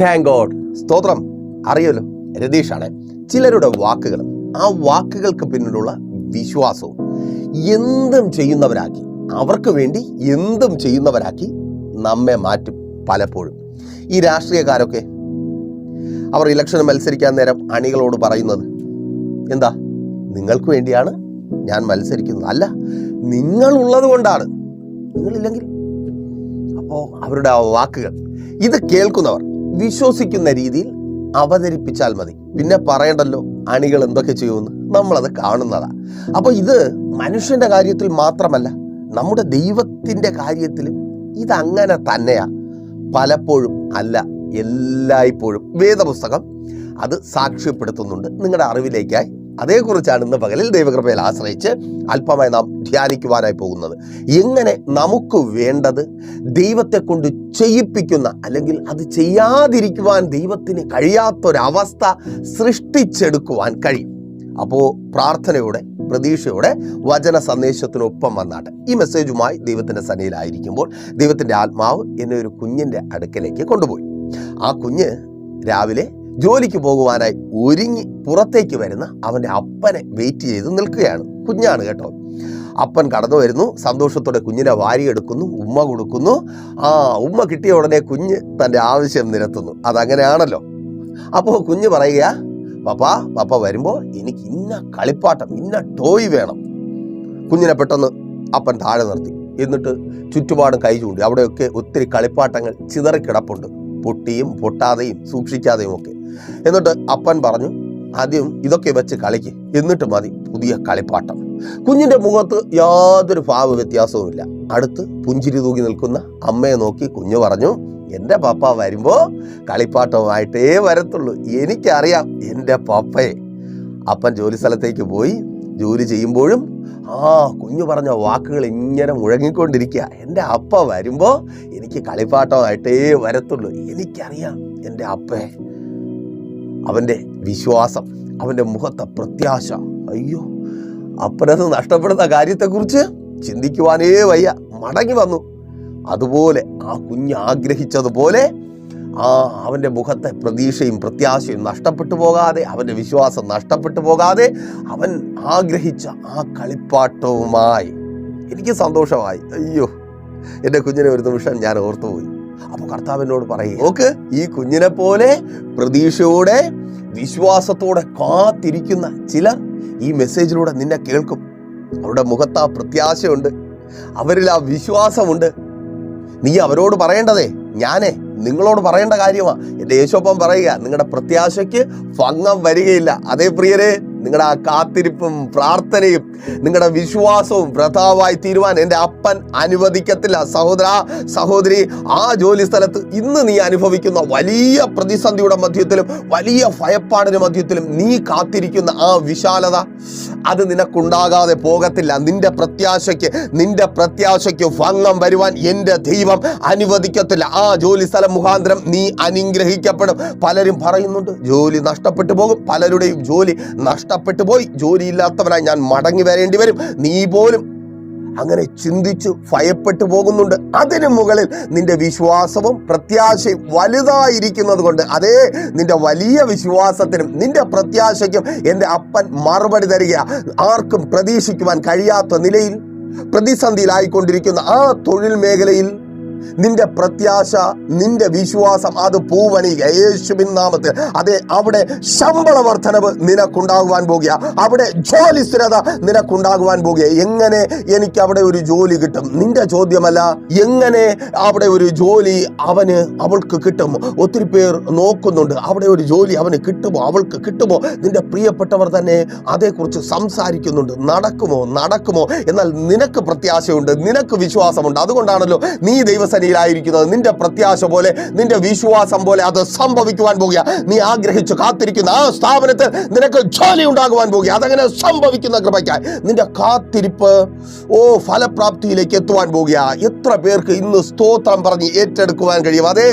Thank God സ്തോത്രം. അറിയല്ലോ രതീഷാണ്. ചിലരുടെ വാക്കുകൾ ആ വാക്കുകൾക്ക് പിന്നിലുള്ള വിശ്വാസവും എന്തും ചെയ്യുന്നവരാക്കി അവർക്ക് വേണ്ടി എന്തും ചെയ്യുന്നവരാക്കി നമ്മെ മാറ്റും പലപ്പോഴും. ഈ രാഷ്ട്രീയക്കാരൊക്കെ അവർ ഇലക്ഷന് മത്സരിക്കാൻ നേരം അണികളോട് പറയുന്നത് എന്താ? നിങ്ങൾക്ക് വേണ്ടിയാണ് ഞാൻ മത്സരിക്കുന്നത്. അല്ല നിങ്ങളുള്ളത് കൊണ്ടാണ്. നിങ്ങളില്ലെങ്കിൽ അപ്പോൾ അവരുടെ ആ വാക്കുകൾ ഇത് കേൾക്കുന്നവർ വിശ്വസിക്കുന്ന രീതിയിൽ അവതരിപ്പിച്ചാൽ മതി. പിന്നെ പറയണ്ടല്ലോ അണികൾ എന്തൊക്കെ ചെയ്യുമെന്ന്. നമ്മളത് കാണുന്നതാ. അപ്പോൾ ഇത് മനുഷ്യന്റെ കാര്യത്തിൽ മാത്രമല്ല നമ്മുടെ ദൈവത്തിന്റെ കാര്യത്തിലും ഇതങ്ങനെ തന്നെയാ. പലപ്പോഴും അല്ല എല്ലായ്പ്പോഴും. വേദപുസ്തകം അത് സാക്ഷ്യപ്പെടുത്തുന്നുണ്ട്. നിങ്ങളുടെ അറിവിലേക്കായി അതേക്കുറിച്ചാണ് ഇന്ന് പകലിൽ ദൈവകൃപയിൽ ആശ്രയിച്ച് അല്പമായി നാം ധ്യാനിക്കുവാനായി പോകുന്നത്. എങ്ങനെ നമുക്ക് വേണ്ടത്? ദൈവത്തെ കൊണ്ട് ചെയ്യിപ്പിക്കുന്ന അല്ലെങ്കിൽ അത് ചെയ്യാതിരിക്കുവാൻ ദൈവത്തിന് കഴിയാത്തൊരവസ്ഥ സൃഷ്ടിച്ചെടുക്കുവാൻ കഴിയും. അപ്പോൾ പ്രാർത്ഥനയോടെ പ്രതീക്ഷയോടെ വചന സന്ദേശത്തിനൊപ്പം വന്നാട്ടെ. ഈ മെസ്സേജുമായി ദൈവത്തിന്റെ സന്നിയിലായിരിക്കുമ്പോൾ ദൈവത്തിന്റെ ആത്മാവ് എന്നെ ഒരു കുഞ്ഞിന്റെ അടുക്കലേക്ക് കൊണ്ടുപോയി. ആ കുഞ്ഞ് രാവിലെ ജോലിക്ക് പോകുവാനായി ഒരുങ്ങി പുറത്തേക്ക് വരുന്ന അവന്റെ അപ്പനെ വെയിറ്റ് ചെയ്ത് നിൽക്കുകയാണ്. കുഞ്ഞാണ് കേട്ടോ. അപ്പൻ കടന്നു വരുന്നു സന്തോഷത്തോടെ കുഞ്ഞിനെ വാരിയെടുക്കുന്നു ഉമ്മ കൊടുക്കുന്നു. ആ ഉമ്മ കിട്ടിയ ഉടനെ കുഞ്ഞ് തന്റെ ആവശ്യം നിരത്തുന്നു. അതങ്ങനെയാണല്ലോ. അപ്പോൾ കുഞ്ഞ് പറയുക പപ്പ പപ്പ വരുമ്പോൾ എനിക്ക് ഇന്ന കളിപ്പാട്ടം ഇന്ന ടോയ് വേണം. കുഞ്ഞിനെ പെട്ടെന്ന് അപ്പൻ താഴെ നിർത്തി. എന്നിട്ട് ചുറ്റുപാടും കൈ ചൂണ്ടി അവിടെയൊക്കെ ഒത്തിരി കളിപ്പാട്ടങ്ങൾ ചിതറിക്കിടപ്പുണ്ട്. പൊട്ടിയും പൊട്ടാതെയും സൂക്ഷിക്കാതെയും ഒക്കെ. എന്നിട്ട് അപ്പൻ പറഞ്ഞു ആദ്യം ഇതൊക്കെ വെച്ച് കളിക്ക് എന്നിട്ട് മതി പുതിയ കളിപ്പാട്ടം. കുഞ്ഞിന്റെ മുഖത്ത് യാതൊരു ഭാവ വ്യത്യാസവുമില്ല. അടുത്ത് പുഞ്ചിരി തൂക്കി നിൽക്കുന്ന അമ്മയെ നോക്കി കുഞ്ഞു പറഞ്ഞു എന്റെ പപ്പ വരുമ്പോൾ കളിപ്പാട്ടവുമായിട്ടേ വരത്തുള്ളൂ. എനിക്കറിയാം എന്റെ പപ്പയെ. അപ്പൻ ജോലി സ്ഥലത്തേക്ക് പോയി. ജോലി ചെയ്യുമ്പോഴും ആ കുഞ്ഞു പറഞ്ഞ വാക്കുകൾ ഇങ്ങനെ മുഴങ്ങിക്കൊണ്ടിരിക്കുക. എന്റെ അപ്പ വരുമ്പോൾ എനിക്ക് കളിപ്പാട്ടമായിട്ടേ വരത്തുള്ളൂ. എനിക്കറിയാം എന്റെ അപ്പയെ അവന്റെ വിശ്വാസം അവന്റെ മുഖത്തെ പ്രത്യാശ. അയ്യോ അപ്പനത് നഷ്ടപ്പെടുന്ന കാര്യത്തെക്കുറിച്ച് ചിന്തിക്കുവാനേ വയ്യ. മടങ്ങി വന്നു. അതുപോലെ ആ കുഞ്ഞ് ആഗ്രഹിച്ചതുപോലെ ആ അവന്റെ മുഖത്തെ പ്രതീക്ഷയും പ്രത്യാശയും നഷ്ടപ്പെട്ടു പോകാതെ അവന്റെ വിശ്വാസം നഷ്ടപ്പെട്ടു പോകാതെ അവൻ ആഗ്രഹിച്ച ആ കളിപ്പാട്ടവുമായി എനിക്ക് സന്തോഷമായി. അയ്യോ എന്റെ കുഞ്ഞിനെ ഒരു നിമിഷം ഞാൻ ഓർത്തുപോയി. അപ്പോൾ കർത്താവിനോട് പറയും നോക്ക് ഈ കുഞ്ഞിനെ പോലെ പ്രതീക്ഷയോടെ വിശ്വാസത്തോടെ കാത്തിരിക്കുന്ന ചിലർ ഈ മെസ്സേജിലൂടെ നിന്നെ കേൾക്കും. അവരുടെ മുഖത്ത് ആ പ്രത്യാശയുണ്ട്. അവരിൽ ആ വിശ്വാസമുണ്ട്. നീ അവരോട് പറയേണ്ടതേ. ഞാനേ നിങ്ങളോട് പറയേണ്ട കാര്യമാ. എന്റെ യേശോപ്പം പറയുക നിങ്ങളുടെ പ്രത്യാശയ്ക്ക് ഭംഗം വരികയില്ല. അതേ പ്രിയരെ നിങ്ങളുടെ ആ കാത്തിരിപ്പും പ്രാർത്ഥനയും നിങ്ങളുടെ വിശ്വാസവും വ്രതാവായി തീരുവാൻ എന്റെ അപ്പൻ അനുവദിക്കത്തില്ല. സഹോദര സഹോദരി ആ ജോലി സ്ഥലത്ത് ഇന്ന് നീ അനുഭവിക്കുന്ന വലിയ പ്രതിസന്ധിയുടെ മധ്യത്തിലും വലിയ ഭയപ്പാടിന് മധ്യത്തിലും നീ കാത്തിരിക്കുന്ന ആ വിശാലത അത് നിനക്കുണ്ടാകാതെ പോകത്തില്ല. നിന്റെ പ്രത്യാശയ്ക്ക് നിന്റെ പ്രത്യാശയ്ക്ക് ഭംഗം വരുവാൻ എന്റെ ദൈവം അനുവദിക്കത്തില്ല. ആ ജോലി സ്ഥലം മുഖാന്തരം നീ അനുഗ്രഹിക്കപ്പെടും. പലരും പറയുന്നുണ്ട് ജോലി നഷ്ടപ്പെട്ടു പോകും. പലരുടെയും ജോലി നഷ്ടപ്പെട്ടു പോയി. ജോലിയില്ലാത്തവനായി ഞാൻ മടങ്ങി വരേണ്ടി വരും. നീ പോലും അങ്ങനെ ചിന്തിച്ചു ഭയപ്പെട്ടു പോകുന്നുണ്ട്. അതിനു മുകളിൽ നിന്റെ വിശ്വാസവും പ്രത്യാശയും വലുതായിരിക്കുന്നത് കൊണ്ട് അതേ നിന്റെ വലിയ വിശ്വാസത്തിനും നിന്റെ പ്രത്യാശയ്ക്കും എന്റെ അപ്പൻ മറുപടി തരിക. ആർക്കും പ്രതീക്ഷിക്കുവാൻ കഴിയാത്ത നിലയിൽ പ്രതിസന്ധിയിലായിക്കൊണ്ടിരിക്കുന്ന ആ തൊഴിൽ മേഖലയിൽ നിന്റെ പ്രത്യാശ നിന്റെ വിശ്വാസം അത് പൂവണി യേശുബിൻ നാമത്തിൽ അതെ അവിടെ ശമ്പള വർധനവ് നിനക്കുണ്ടാകുവാൻ പോകുക. അവിടെ ജോലി സ്ഥിരത നിനക്കുണ്ടാകുവാൻ പോകുക. എങ്ങനെ എനിക്ക് അവിടെ ഒരു ജോലി കിട്ടും? നിന്റെ ചോദ്യമല്ല എങ്ങനെ അവിടെ ഒരു ജോലി അവന് അവൾക്ക് കിട്ടും? ഒത്തിരി പേർ നോക്കുന്നുണ്ട് അവിടെ ഒരു ജോലി അവന് കിട്ടുമോ അവൾക്ക് കിട്ടുമോ? നിന്റെ പ്രിയപ്പെട്ടവർ തന്നെ അതേക്കുറിച്ച് സംസാരിക്കുന്നുണ്ട്. നടക്കുമോ? നടക്കുമോ? എന്നാൽ നിനക്ക് പ്രത്യാശയുണ്ട് നിനക്ക് വിശ്വാസമുണ്ട്. അതുകൊണ്ടാണല്ലോ നീ ദൈവസനിയിലായിരിക്കുന്നത് നിന്റെ പ്രത്യാശ പോലെ നിന്റെ വിശ്വാസം പോലെ അത് സംഭവിക്കുവാൻ പോകുക. നീ ആഗ്രഹിച്ച് കാത്തിരിക്കുന്ന ആ സ്ഥാപനത്തിൽ നിനക്ക് ജോലി ഉണ്ടാകുവാൻ പോകുക. അതങ്ങനെ സംഭവിക്കുന്ന കൃപയ്ക്കായി നിന്റെ കാത്തിരിപ്പ് ഓ ഫലപ്രാപ്തിയിലേക്ക് എത്തുവാൻ പോകുക. എത്ര പേർക്ക് ഇന്ന് സ്തോത്രം പറഞ്ഞ് ഏറ്റെടുക്കുവാൻ കഴിയും. അതെ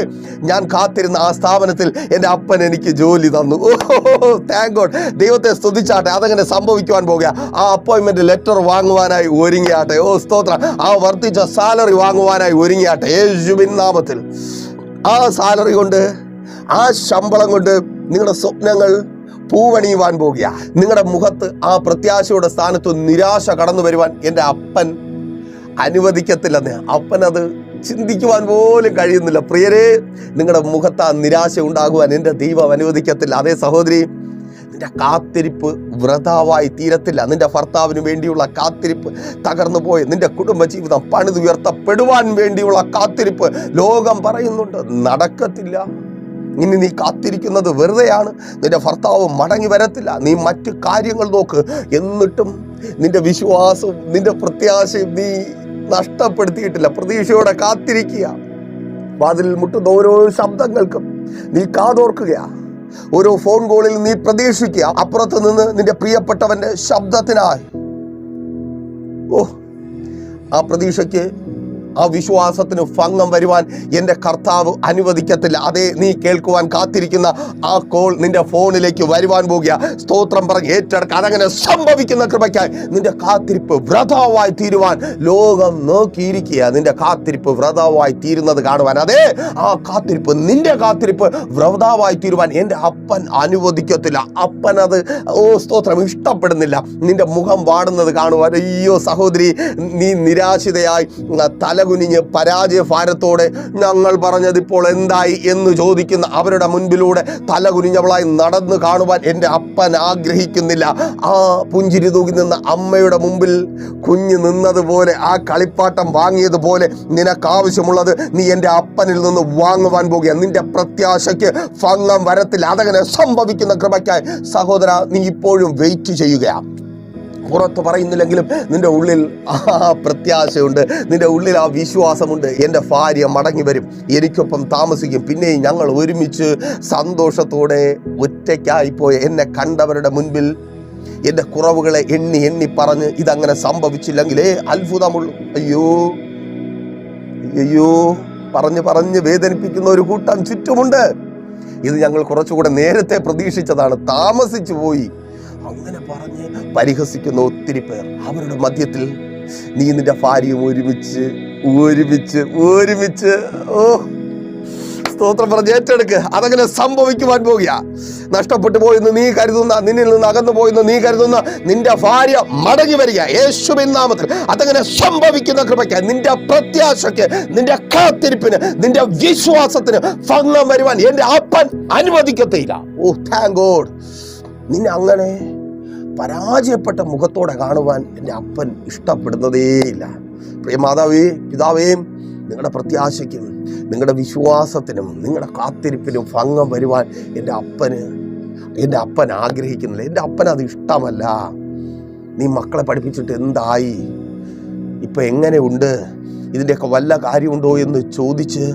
ഞാൻ കാത്തിരുന്ന ആ സ്ഥാപനത്തിൽ എന്റെ അപ്പൻ എനിക്ക് ജോലി തന്നു. ഓ താങ്ക് ഗോഡ് ദൈവത്തെ സ്തുതിച്ചാട്ടെ. അതങ്ങനെ സംഭവിക്കുവാൻ പോകുക. ആ അപ്പോയിൻമെന്റ് ലെറ്റർ വാങ്ങുവാനായി ഒരുങ്ങിയാട്ടെ. ഓ സ്തോത്രം. ആ വർദ്ധിച്ച സാലറി വാങ്ങുവാനായി ഒരുങ്ങിയാട്ടെ. യേശുവിൻ നാമത്തിൽ ആ സാലറി കൊണ്ട് ആ ശമ്പളം കൊണ്ട് നിങ്ങളുടെ സ്വപ്നങ്ങൾ പൂവണിയുവാൻ പോകുക. നിങ്ങളുടെ മുഖത്ത് ആ പ്രത്യാശയുടെ സ്ഥാനത്ത് നിരാശ കടന്നു വരുവാൻ എന്റെ അപ്പൻ അനുവദിക്കത്തില്ലെന്ന്. അപ്പൻ അത് ചിന്തിക്കുവാൻ പോലും കഴിയുന്നില്ല. പ്രിയരെ നിങ്ങളുടെ മുഖത്ത് ആ നിരാശ ഉണ്ടാകുവാൻ എന്റെ ദൈവം അനുവദിക്കത്തില്ല. അതേ സഹോദരി നിന്റെ കാത്തിരിപ്പ് വ്രതാവായി തീരത്തില്ല. നിന്റെ ഭർത്താവിന് വേണ്ടിയുള്ള കാത്തിരിപ്പ് തകർന്നു പോയി. നിന്റെ കുടുംബജീവിതം പണിതുയർത്തപ്പെടുവാൻ വേണ്ടിയുള്ള കാത്തിരിപ്പ് ലോകം പറയുന്നുണ്ട്. നടക്കത്തില്ല. ഇനി നീ കാത്തിരിക്കുന്നത് വെറുതെയാണ്. നിന്റെ ഭർത്താവ് മടങ്ങി വരത്തില്ല. നീ മറ്റു കാര്യങ്ങൾ നോക്ക്. എന്നിട്ടും നിന്റെ വിശ്വാസവും നിന്റെ പ്രത്യാശയും നീ നഷ്ടപ്പെടുത്തിയിട്ടില്ല. പ്രതീക്ഷയോടെ കാത്തിരിക്കുക. വാതിലിൽ മുട്ടുന്ന ഓരോ ശബ്ദങ്ങൾക്കും നീ കാതോർക്കുകയാ. ഓരോ ഫോൺ കോളിൽ നീ പ്രതീക്ഷിക്കുക. അപ്പുറത്ത് നിന്ന് നിന്റെ പ്രിയപ്പെട്ടവന്റെ ശബ്ദത്തിനായി. ഓ ആ പ്രതീക്ഷയ്ക്ക് ആ വിശ്വാസത്തിന് ഭംഗം വരുവാൻ എന്റെ കർത്താവ് അനുവദിക്കത്തില്ല. അതേ നീ കേൾക്കുവാൻ കാത്തിരിക്കുന്ന ആ കോൾ നിന്റെ ഫോണിലേക്ക് വരുവാൻ പോകുക. സ്തോത്രം പറഞ്ഞ് ഏറ്റെടുക്കുക അതങ്ങനെ സംഭവിക്കുന്ന കൃപയ്ക്കായി നിന്റെ കാത്തിരിപ്പ് വ്രതാവായി തീരുവാൻ ലോകം നോക്കിയിരിക്കുക. നിന്റെ കാത്തിരിപ്പ് വ്രതാവായി തീരുന്നത് കാണുവാൻ. അതേ ആ കാത്തിരിപ്പ് നിന്റെ കാത്തിരിപ്പ് വ്രതാവായി തീരുവാൻ എന്റെ അപ്പൻ അനുവദിക്കത്തില്ല. അപ്പൻ അത് ഓ സ്തോത്രം ഇഷ്ടപ്പെടുന്നില്ല. നിന്റെ മുഖം വാടുന്നത് കാണുവാൻ അയ്യോ സഹോദരി നീ നിരാശിതയായി തലകുനിഞ്ഞ് പരാജയ ഭാരത്തോടെ ഞങ്ങൾ പറഞ്ഞത് ഇപ്പോൾ എന്തായി എന്ന് ചോദിക്കുന്ന അവരുടെ മുൻപിലൂടെ തലകുനിഞ്ഞവളായി നടന്നു കാണുവാൻ എന്റെ അപ്പൻ ആഗ്രഹിക്കുന്നില്ല. ആ പുഞ്ചിരി തൂക്കി നിന്ന അമ്മയുടെ മുമ്പിൽ കുഞ്ഞ് നിന്നതുപോലെ ആ കളിപ്പാട്ടം വാങ്ങിയതുപോലെ നിനക്കാവശ്യമുള്ളത് നീ എന്റെ അപ്പനിൽ നിന്ന് വാങ്ങുവാൻ പോകുക. നിന്റെ പ്രത്യാശയ്ക്ക് ഭംഗം വരത്തില്ല അതങ്ങനെ സംഭവിക്കുന്ന കൃപയ്ക്കായി സഹോദര നീ ഇപ്പോഴും വെയിറ്റ് ചെയ്യുകയാണ് പുറത്ത് പറയുന്നില്ലെങ്കിലും നിന്റെ ഉള്ളിൽ ആ പ്രത്യാശയുണ്ട് നിന്റെ ഉള്ളിൽ ആ വിശ്വാസമുണ്ട്. എന്റെ ഭാര്യ മടങ്ങി വരും എനിക്കൊപ്പം താമസിക്കും. പിന്നെയും ഞങ്ങൾ ഒരുമിച്ച് സന്തോഷത്തോടെ ഒറ്റയ്ക്കായിപ്പോയ എന്നെ കണ്ടവരുടെ മുൻപിൽ എന്റെ കുറവുകളെ എണ്ണി എണ്ണി പറഞ്ഞ് ഇതങ്ങനെ സംഭവിച്ചില്ലെങ്കിലേ അത്ഭുതമുള്ളൂ. അയ്യോ അയ്യോ പറഞ്ഞ് പറഞ്ഞ് വേദനിപ്പിക്കുന്ന ഒരു കൂട്ടം ചുറ്റുമുണ്ട്. ഇത് ഞങ്ങൾ കുറച്ചുകൂടെ നേരത്തെ പ്രതീക്ഷിച്ചതാണ്. താമസിച്ചു പോയി. അങ്ങനെ പറഞ്ഞ് പരിഹസിക്കുന്ന ഒത്തിരി പേർ. അവരുടെ മധ്യത്തിൽ നീ നിന്റെ ഭാര്യയും ഒരുമിച്ച് ഒരുമിച്ച് ഒരുമിച്ച്. ഓ സ്തോത്രം പറഞ്ഞ് ഏറ്റെടുക്ക്. അതങ്ങനെ സംഭവിക്കുവാൻ പോകുക നഷ്ടപ്പെട്ടു പോയെന്ന് നീ കരുതുന്ന നിന്നിൽ നിന്ന് അകന്നു പോയെന്ന് നീ കരുതുന്ന നിന്റെ ഭാര്യ മടങ്ങി വരിക. യേശുവിൻ നാമത്തിൽ അതങ്ങനെ സംഭവിക്കുന്ന കൃപയ്ക്ക് നിന്റെ പ്രത്യാശയ്ക്ക് നിന്റെ കാത്തിരിപ്പിന് നിന്റെ വിശ്വാസത്തിന് ഭംഗം വരുവാൻ എന്റെ അപ്പൻ അനുവദിക്കത്തില്ല. ഓ താങ്ക് ഗോഡ് നിന്നെ അങ്ങനെ പരാജയപ്പെട്ട മുഖത്തോടെ കാണുവാൻ എന്റെ അപ്പൻ ഇഷ്ടപ്പെടുന്നതേയില്ല പ്രിയ മാതാവേ പിതാവേ നിങ്ങളുടെ പ്രത്യാശയ്ക്കും നിങ്ങളുടെ വിശ്വാസത്തിനും നിങ്ങളുടെ കാത്തിരിപ്പിനും ഭംഗം വരുവാൻ എന്റെ അപ്പന് എന്റെ അപ്പൻ ആഗ്രഹിക്കുന്നില്ല. എന്റെ അപ്പൻ അത് ഇഷ്ടമല്ല. നീ മക്കളെ പഠിപ്പിച്ചിട്ട് എന്തായി? ഇപ്പം എങ്ങനെയുണ്ട്? ഇതിന്റെയൊക്കെ വല്ല കാര്യമുണ്ടോ എന്ന് ചോദിച്ച്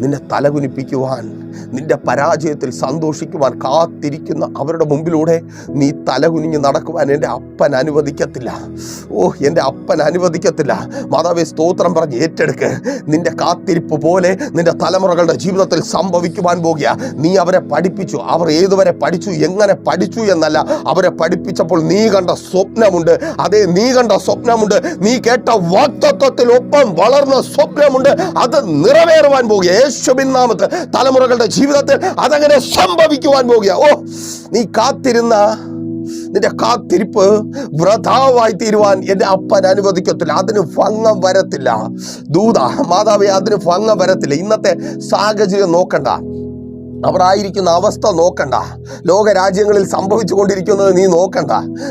നിന്നെ തലകുനിപ്പിക്കുവാൻ നിന്റെ പരാജയത്തിൽ സന്തോഷിക്കുവാൻ കാത്തിരിക്കുന്ന അവരുടെ മുമ്പിലൂടെ നീ തലകുനിഞ്ഞ് നടക്കുവാൻ എന്റെ അപ്പൻ അനുവദിക്കത്തില്ല. ഓ എന്റെ അപ്പൻ അനുവദിക്കത്തില്ല. മാതാവേ സ്തോത്രം പറഞ്ഞ് ഏറ്റെടുക്ക്. നിന്റെ കാത്തിരിപ്പ് പോലെ നിന്റെ തലമുറകളുടെ ജീവിതത്തിൽ സംഭവിക്കുവാൻ പോകുക. നീ അവരെ പഠിപ്പിച്ചു. അവർ ഏതുവരെ പഠിച്ചു? എങ്ങനെ പഠിച്ചു എന്നല്ല. അവരെ പഠിപ്പിച്ചപ്പോൾ നീ കണ്ട സ്വപ്നമുണ്ട്. അതേ നീ കണ്ട സ്വപ്നമുണ്ട്. നീ കേട്ട വാക്തത്വത്തിൽ ഒപ്പം വളർന്ന സ്വപ്നമുണ്ട്. അത് നിറവേറുവാൻ പോകുക. യേശുബിൻ നാമത്ത് തലമുറകളുടെ ജീവിതത്തിൽ അതങ്ങനെ സംഭവിക്കുവാൻ പോകുക. ഓ നീ കാത്തിരുന്ന നിന്റെ കാത്തിരിപ്പ് വ്രതാവായി തീരുവാൻ എന്റെ അപ്പൻ അനുവദിക്കത്തില്ല. അതിന് ഭംഗം വരത്തില്ല. ദൂത മാതാവേ അതിന് ഭംഗം വരത്തില്ല. ഇന്നത്തെ സാഹചര്യം നോക്കണ്ട. അവർ ആയിരിക്കുന്ന അവസ്ഥ നോക്കണ്ട. ലോക രാജ്യങ്ങളിൽ സംഭവിച്ചു കൊണ്ടിരിക്കുന്നത് നീ നോക്കണ്ട.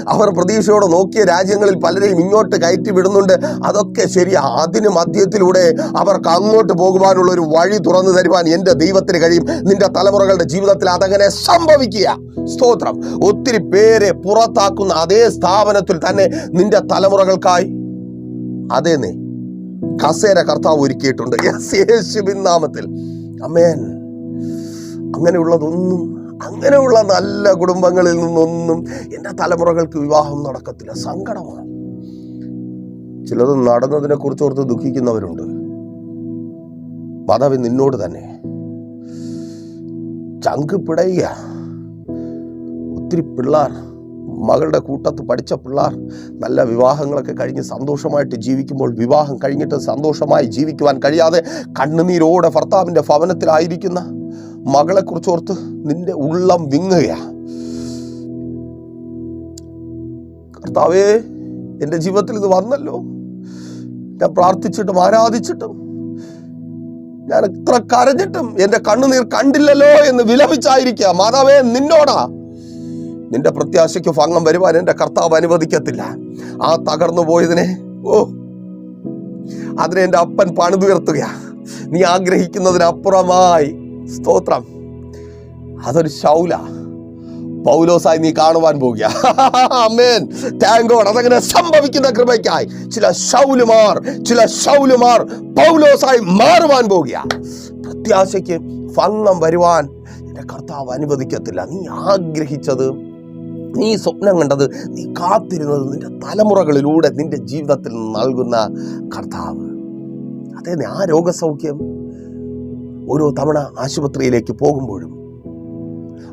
അവർ പ്രതീക്ഷയോടെ നോക്കിയ രാജ്യങ്ങളിൽ പലരെയും ഇങ്ങോട്ട് കയറ്റി വിടുന്നുണ്ട്. അതൊക്കെ ശരിയാ. അതിന് മധ്യത്തിലൂടെ അവർക്ക് അങ്ങോട്ട് പോകുവാനുള്ള ഒരു വഴി തുറന്നു തരുവാൻ എന്റെ ദൈവത്തിന് കഴിയും. നിന്റെ തലമുറകളുടെ ജീവിതത്തിൽ അതങ്ങനെ സംഭവിക്കുക. സ്തോത്രം. ഒത്തിരി പേരെ പുറത്താക്കുന്ന അതേ സ്ഥാപനത്തിൽ തന്നെ നിന്റെ തലമുറകൾക്കായി. അതേ നീ. കസേര കർത്താവ് ഒരുക്കിയിട്ടുണ്ട്. നാമത്തിൽ. അമേൻ. അങ്ങനെയുള്ളതൊന്നും അങ്ങനെയുള്ള നല്ല കുടുംബങ്ങളിൽ നിന്നൊന്നും എന്റെ തലമുറകൾക്ക് വിവാഹം നടക്കത്തില്ല. സങ്കടമാണ്. ചിലത് നടന്നതിനെ കുറിച്ച് ഓർത്ത് ദുഃഖിക്കുന്നവരുണ്ട്. മാതാവ് നിന്നോട് തന്നെ. ചങ്ക് പിടയുക. ഒത്തിരി പിള്ളേർ മകളുടെ കൂട്ടത്ത് പഠിച്ച പിള്ളേർ നല്ല വിവാഹങ്ങളൊക്കെ കഴിഞ്ഞ് സന്തോഷമായിട്ട് ജീവിക്കുമ്പോൾ വിവാഹം കഴിഞ്ഞിട്ട് സന്തോഷമായി ജീവിക്കുവാൻ കഴിയാതെ കണ്ണുനീരോടെ ഭർത്താവിന്റെ ഭവനത്തിലായിരിക്കുന്ന മകളെ കുറിച്ച് ഓർത്ത് നിന്റെ ഉള്ളം വിങ്ങുകയാ. കർത്താവേ എന്റെ ജീവിതത്തിൽ ഇത് വന്നല്ലോ. ഞാൻ പ്രാർത്ഥിച്ചിട്ടും ആരാധിച്ചിട്ടും ഞാൻ എത്ര കരഞ്ഞിട്ടും എന്റെ കണ്ണുനീർ കണ്ടില്ലല്ലോ എന്ന് വിലപിച്ചായിരിക്കുക മാതാവേ നിന്നോടാ. നിന്റെ പ്രത്യാശയ്ക്ക് ഭംഗം വരുവാൻ എന്റെ കർത്താവ് അനുവദിക്കത്തില്ല. ആ തകർന്നു പോയതിനെ ഓ അതിനെ എന്റെ അപ്പൻ പണിതുയർത്തുക നീ ആഗ്രഹിക്കുന്നതിനപ്പുറമായി സ്തോത്രം. അതൊരു ശൗല. പൗലോസായി നീ കാണുവാൻ പോകുക. അമ്മേൻ താങ്കോട് അതങ്ങനെ സംഭവിക്കുന്ന കൃപയ്ക്കായി ചില ശൗലുമാർ ചില ശൗലുമാർ പൗലോസായി മാറുവാൻ പോകുക. പ്രത്യാശയ്ക്ക് ഭംഗം വരുവാൻ എന്റെ കർത്താവ് അനുവദിക്കത്തില്ല. നീ ആഗ്രഹിച്ചത് നീ സ്വപ്നം കണ്ടത് നീ കാത്തിരുന്നത് നിന്റെ തലമുറകളിലൂടെ നിന്റെ ജീവിതത്തിൽ നൽകുന്ന കർത്താവ്. അതേ ആ രോഗസൗഖ്യം ഓരോ തവണ ആശുപത്രിയിലേക്ക് പോകുമ്പോഴും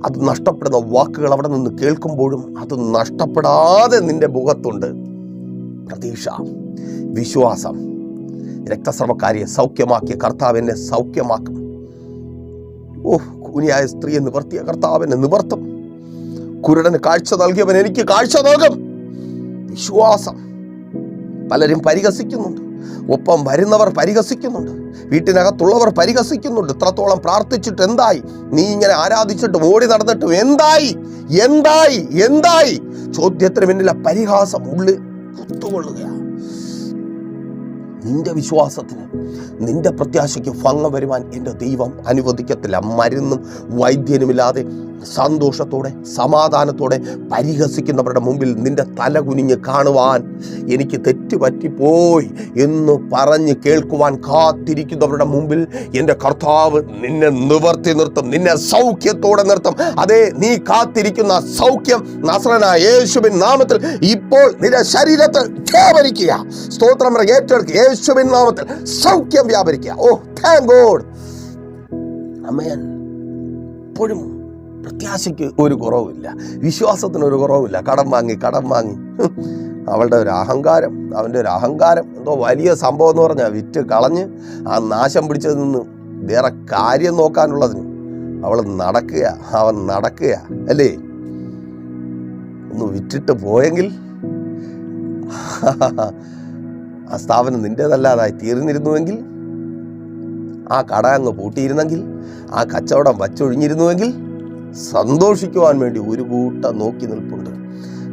അത് നഷ്ടപ്പെടുന്ന വാക്കുകൾ അവിടെ നിന്ന് കേൾക്കുമ്പോഴും അത് നഷ്ടപ്പെടാതെ നിന്റെ മുഖത്തുണ്ട്. പ്രതീക്ഷ വിശ്വാസം. രക്തസ്രവക്കാരിയെ സൗഖ്യമാക്കിയ കർത്താവിനെ സൗഖ്യമാക്കും. ഓഹ് കുനിയായ സ്ത്രീയെ നിവർത്തിയ കർത്താവിനെ നിവർത്തും. കുരുടന് കാഴ്ച നൽകിയവൻ എനിക്ക് കാഴ്ച നൽകും. വിശ്വാസം. പലരും പരിഹസിക്കുന്നുണ്ട്. ഒപ്പം വരുന്നവർ പരിഹസിക്കുന്നുണ്ട്. വീട്ടിനകത്തുള്ളവർ പരിഹസിക്കുന്നുണ്ട്. ഇത്രത്തോളം പ്രാർത്ഥിച്ചിട്ട് എന്തായി? നീ ഇങ്ങനെ ആരാധിച്ചിട്ട് ഓടി നടന്നിട്ടും എന്തായി? എന്തായി? എന്തായി? ചോദ്യത്തിന് പിന്നിലെ പരിഹാസം ഉള്ളിൽ കുത്തുകൊള്ളുകയാണ് നിന്റെ വിശ്വാസത്തിന് നിന്റെ പ്രത്യാശയ്ക്ക് ഭംഗം വരുവാൻ എന്റെ ദൈവം അനുവദിക്കത്തില്ല. മരുന്നും വൈദ്യനുമില്ലാതെ സന്തോഷത്തോടെ സമാധാനത്തോടെ പരിഹസിക്കുന്നവരുടെ മുമ്പിൽ നിന്റെ തല കുനിഞ്ഞ് കാണുവാൻ എനിക്ക് തെറ്റുപറ്റിപ്പോയി എന്ന് പറഞ്ഞ് കേൾക്കുവാൻ കാത്തിരിക്കുന്നവരുടെ മുമ്പിൽ എന്റെ കർത്താവ് നിന്നെ നിവർത്തി നിർത്തും നിന്നെ സൗഖ്യത്തോടെ നിർത്തും. അതെ നീ കാത്തിരിക്കുന്ന സൗഖ്യം നസ്രനായ യേശുവിൻ നാമത്തിൽ ഇപ്പോൾ നിന്റെ ശരീരത്തിൽ വ്യാപരിക്കുക. സ്തോത്രം ഏറ്റെടുക്കുക. യേശുവിൻ നാമത്തിൽ സൗഖ്യം വ്യാപരിക്കുക. ഓ താങ്ക് ഗോഡ് അമ്മയൻ എപ്പോഴും പ്രത്യാശയ്ക്ക് ഒരു കുറവുമില്ല. വിശ്വാസത്തിന് ഒരു കുറവുമില്ല. കടം വാങ്ങി കടം വാങ്ങി. അവളുടെ ഒരു അഹങ്കാരം അവന്റെ ഒരു അഹങ്കാരം എന്തോ വലിയ സംഭവം എന്ന് പറഞ്ഞാൽ വിറ്റ് കളഞ്ഞ് ആ നാശം പിടിച്ചതിൽ നിന്ന് വേറെ കാര്യം നോക്കാനുള്ളതിന് അവൾ നടക്കുക അവൻ നടക്കുക അല്ലേ? ഒന്ന് വിറ്റിട്ട് പോയെങ്കിൽ ആ സ്ഥാപനം നിന്റേതല്ലാതായി തീർന്നിരുന്നുവെങ്കിൽ ആ കട അങ്ങ് പൂട്ടിയിരുന്നെങ്കിൽ ആ കച്ചവടം വച്ചൊഴിഞ്ഞിരുന്നുവെങ്കിൽ സന്തോഷിക്കുവാൻ വേണ്ടി ഒരു കൂട്ടം നോക്കി നിൽപ്പുണ്ട്.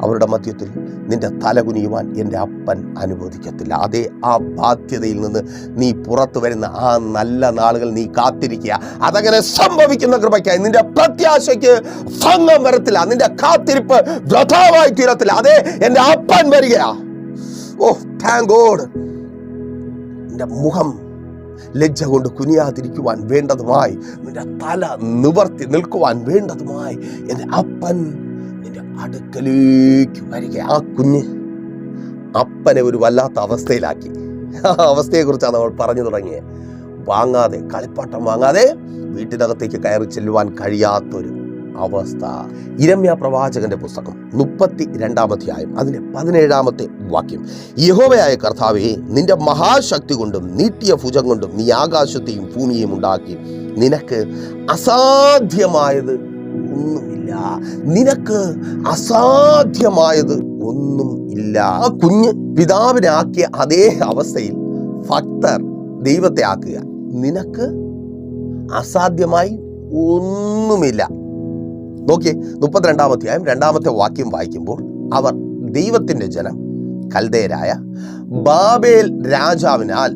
അവരുടെ മധ്യത്തിൽ നിന്റെ തല കുനിയുവാൻ എന്റെ അപ്പൻ അനുവദിക്കത്തില്ല. അതേ ആ ബാധ്യതയിൽ നിന്ന് നീ പുറത്തു വരുന്ന ആ നല്ല നാളുകൾ നീ കാത്തിരിക്കുക. അതങ്ങനെ സംഭവിക്കുന്ന കൃപയ്ക്കായി നിന്റെ പ്രത്യാശയ്ക്ക് ഭംഗം വരത്തില്ല. നിന്റെ കാത്തിരിപ്പ് വൃഥാവായി തീരത്തില്ല. അതേ എന്റെ അപ്പൻ വരികയാ ഓ താങ്ക് ഗോഡ് മുഖം ലജ്ജ കൊണ്ട് കുനിയാതിരിക്കുവാൻ വേണ്ടതുമായി നിന്റെ തല നിവർത്തി നിൽക്കുവാൻ വേണ്ടതുമായി എന്റെ അപ്പൻ നിന്റെ അടുക്കലേക്ക് വരിക ആ കുഞ്ഞ്. അപ്പനെ ഒരു വല്ലാത്ത അവസ്ഥയിലാക്കി. ആ അവസ്ഥയെക്കുറിച്ചാണ് നമ്മൾ പറഞ്ഞു തുടങ്ങിയത് വാങ്ങാതെ കളിപ്പാട്ടം വാങ്ങാതെ വീട്ടിനകത്തേക്ക് കയറി ചെല്ലുവാൻ കഴിയാത്തൊരു അവസ്ഥ. ഇരമ്യ പ്രവാചകന്റെ പുസ്തകം മുപ്പത്തി രണ്ടാമധ്യായം അതിന്റെ പതിനേഴാമത്തെ വാക്യം. യഹോവയായ കർത്താവെ നിന്റെ മഹാശക്തി കൊണ്ടും നീട്ടിയ ഭുജം കൊണ്ടും നീ ആകാശത്തെയും ഭൂമിയെയും ഉണ്ടാക്കി. നിനക്ക് അസാധ്യമായത് ഒന്നുമില്ല. നിനക്ക് അസാധ്യമായത് ഒന്നും ഇല്ല. ആ കുഞ്ഞ് പിതാവിനാക്കിയ അതേ അവസ്ഥയിൽ ഭക്തർ ദൈവത്തെ ആക്കുക. നിനക്ക് അസാധ്യമായി ഒന്നുമില്ല. നോക്കിയേ മുപ്പത്തിരണ്ടാമധ്യായം രണ്ടാമത്തെ വാക്യം വായിക്കുമ്പോൾ അവർ ദൈവത്തിന്റെ ജനം കൽദേരായ ബാബേൽ രാജാവിനാൽ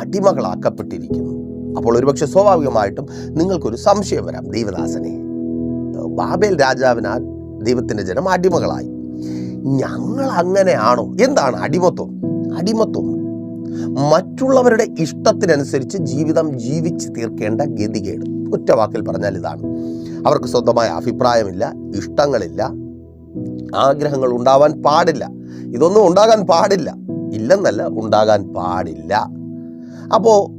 അടിമകളാക്കപ്പെട്ടിരിക്കുന്നു. അപ്പോൾ ഒരുപക്ഷെ സ്വാഭാവികമായിട്ടും നിങ്ങൾക്കൊരു സംശയം വരാം ദൈവദാസനെ. ബാബേൽ രാജാവിനാൽ ദൈവത്തിന്റെ ജനം അടിമകളായി. ഞങ്ങൾ അങ്ങനെയാണോ എന്താണ് അടിമത്വം? അടിമത്വം. മറ്റുള്ളവരുടെ ഇഷ്ടത്തിനനുസരിച്ച് ജീവിതം ജീവിച്ച് തീർക്കേണ്ട ഗതികേട്. ഒറ്റ വാക്കിൽ പറഞ്ഞാൽ ഇതാണ്. അവർക്ക് സ്വന്തമായ അഭിപ്രായമില്ല ഇഷ്ടങ്ങളില്ല ആഗ്രഹങ്ങൾ ഉണ്ടാവാൻ പാടില്ല. ഇതൊന്നും ഉണ്ടാകാൻ പാടില്ല. ഇല്ലെന്നല്ല ഉണ്ടാകാൻ പാടില്ല. അപ്പോൾ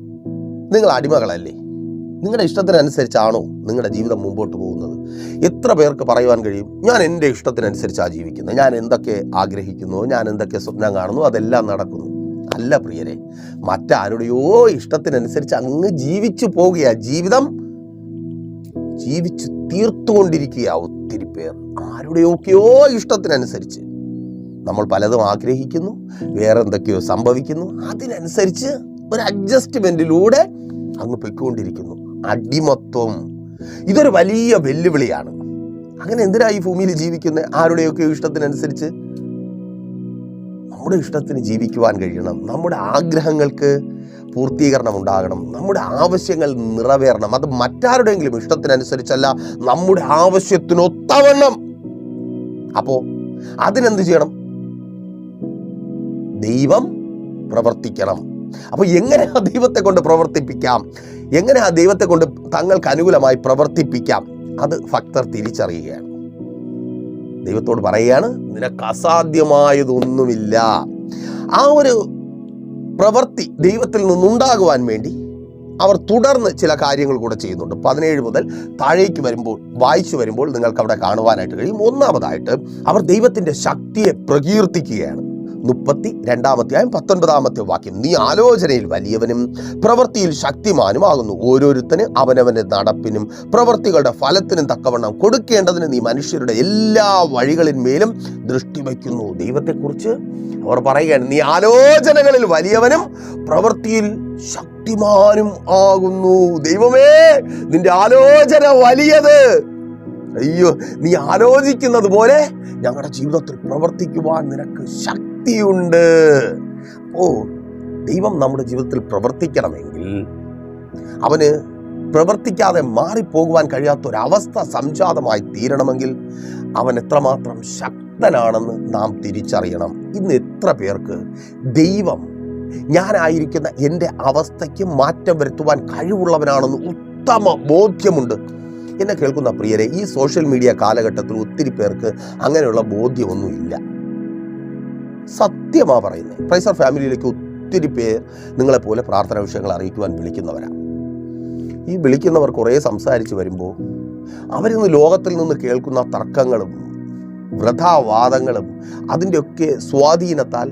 നിങ്ങൾ അടിമകളല്ലേ? നിങ്ങളുടെ ഇഷ്ടത്തിനനുസരിച്ചാണോ നിങ്ങളുടെ ജീവിതം മുമ്പോട്ട് പോകുന്നത്? എത്ര പേർക്ക് പറയുവാൻ കഴിയും? ഞാൻ എന്റെ ഇഷ്ടത്തിനനുസരിച്ചാണ് ജീവിക്കുന്നത്. ഞാൻ എന്തൊക്കെ ആഗ്രഹിക്കുന്നു? ഞാൻ എന്തൊക്കെ സ്വപ്നം കാണുന്നു? അതെല്ലാം നടക്കുന്നു. അല്ല പ്രിയരെ മറ്റാരുടെയോ ഇഷ്ടത്തിനനുസരിച്ച് അങ്ങ് ജീവിച്ചു പോവുകയാണ് ജീവിതം ജീവിച്ച് തീർത്തുകൊണ്ടിരിക്കുക ഒത്തിരി പേർ. ആരുടെയൊക്കെയോ ഇഷ്ടത്തിനനുസരിച്ച്. നമ്മൾ പലതും ആഗ്രഹിക്കുന്നു വേറെ എന്തൊക്കെയോ സംഭവിക്കുന്നു. അതിനനുസരിച്ച് ഒരു അഡ്ജസ്റ്റ്മെന്റിലൂടെ അങ്ങ് പൊയ്ക്കൊണ്ടിരിക്കുന്നു. അടിമത്വം. ഇതൊരു വലിയ വെല്ലുവിളിയാണ്. അങ്ങനെ എന്തിനാ ഈ ഭൂമിയിൽ ജീവിക്കുന്നത് ആരുടെയൊക്കെ ഇഷ്ടത്തിനനുസരിച്ച്. നമ്മുടെ ഇഷ്ടത്തിന് ജീവിക്കുവാൻ കഴിയണം. നമ്മുടെ ആഗ്രഹങ്ങൾക്ക് പൂർത്തീകരണം ഉണ്ടാകണം. നമ്മുടെ ആവശ്യങ്ങൾ നിറവേറണം. അത് മറ്റാരുടെയെങ്കിലും ഇഷ്ടത്തിനനുസരിച്ചല്ല നമ്മുടെ ആവശ്യത്തിനൊത്തവണ്ണം അപ്പോ അതിനെന്ത് ചെയ്യണം? ദൈവം പ്രവർത്തിക്കണം. അപ്പൊ എങ്ങനെ ആ ദൈവത്തെ കൊണ്ട് പ്രവർത്തിപ്പിക്കാം? എങ്ങനെ ആ ദൈവത്തെ കൊണ്ട് തങ്ങൾക്ക് അനുകൂലമായി പ്രവർത്തിപ്പിക്കാം? അത് ഭക്തർ തിരിച്ചറിയുകയാണ്. ദൈവത്തോട് പറയുകയാണ് നിനക്ക് അസാധ്യമായതൊന്നുമില്ല. ആ ഒരു പ്രവൃത്തി ദൈവത്തിൽ നിന്നുണ്ടാകുവാൻ വേണ്ടി അവർ തുടർന്ന് ചില കാര്യങ്ങൾ കൂടെ ചെയ്യുന്നുണ്ട്. പതിനേഴ് മുതൽ താഴേക്ക് വരുമ്പോൾ വായിച്ചു വരുമ്പോൾ നിങ്ങൾക്ക് അവിടെ കാണുവാനായിട്ട് കഴിയും. ഒന്നാമതായിട്ട് അവർ ദൈവത്തിന്റെ ശക്തിയെ പ്രകീർത്തിക്കുകയാണ്. മുപ്പത്തി രണ്ടാമത്തെയായും പത്തൊൻപതാമത്തെ വാക്യം. നീ ആലോചനയിൽ വലിയവനും പ്രവൃത്തിയിൽ ശക്തിമാനുമാകുന്നു ഓരോരുത്തന് അവനവന്റെ നടപ്പിനും പ്രവൃത്തികളുടെ ഫലത്തിനും തക്കവണ്ണം കൊടുക്കേണ്ടതിന് നീ മനുഷ്യരുടെ എല്ലാ വഴികളിന്മേലും ദൃഷ്ടി വയ്ക്കുന്നു. ദൈവത്തെക്കുറിച്ച് അവർ പറയുകയാണ് നീ ആലോചനകളിൽ വലിയവനും പ്രവൃത്തിയിൽ ശക്തിമാനും ആകുന്നു. ദൈവമേ നിന്റെ ആലോചന വലിയത്. അയ്യോ നീ ആലോചിക്കുന്നത് പോലെ ഞങ്ങളുടെ ജീവിതത്തിൽ പ്രവർത്തിക്കുവാൻ നിനക്ക് ശക്തിയുണ്ട്. ഓ ദൈവം നമ്മുടെ ജീവിതത്തിൽ പ്രവർത്തിക്കണമെങ്കിൽ അവന് പ്രവർത്തിക്കാതെ മാറിപ്പോകുവാൻ കഴിയാത്ത ഒരവസ്ഥ സംജാതമായി തീരണമെങ്കിൽ അവൻ എത്രമാത്രം ശക്തനാണെന്ന് നാം തിരിച്ചറിയണം. ഇന്ന് എത്ര പേർക്ക് ദൈവം ഞാനായിരിക്കുന്ന എന്റെ അവസ്ഥയ്ക്ക് മാറ്റം വരുത്തുവാൻ കഴിവുള്ളവനാണെന്ന് ഉത്തമ ബോധ്യമുണ്ട്. എന്നെ കേൾക്കുന്ന പ്രിയരെ ഈ സോഷ്യൽ മീഡിയ കാലഘട്ടത്തിൽ ഒത്തിരി പേർക്ക് അങ്ങനെയുള്ള ബോധ്യമൊന്നുമില്ല. സത്യമാ പറയുന്നത് പ്രൈസർ ഫാമിലിയിലേക്ക് ഒത്തിരി പേർ നിങ്ങളെപ്പോലെ പ്രാർത്ഥനാ വിഷയങ്ങൾ അറിയിക്കുവാൻ വിളിക്കുന്നവരാണ് ഈ വിളിക്കുന്നവർ കുറേ സംസാരിച്ച് വരുമ്പോൾ അവരിന്ന് ലോകത്തിൽ നിന്ന് കേൾക്കുന്ന തർക്കങ്ങളും വൃഥാവാദങ്ങളും അതിന്റെയൊക്കെ സ്വാധീനത്താൽ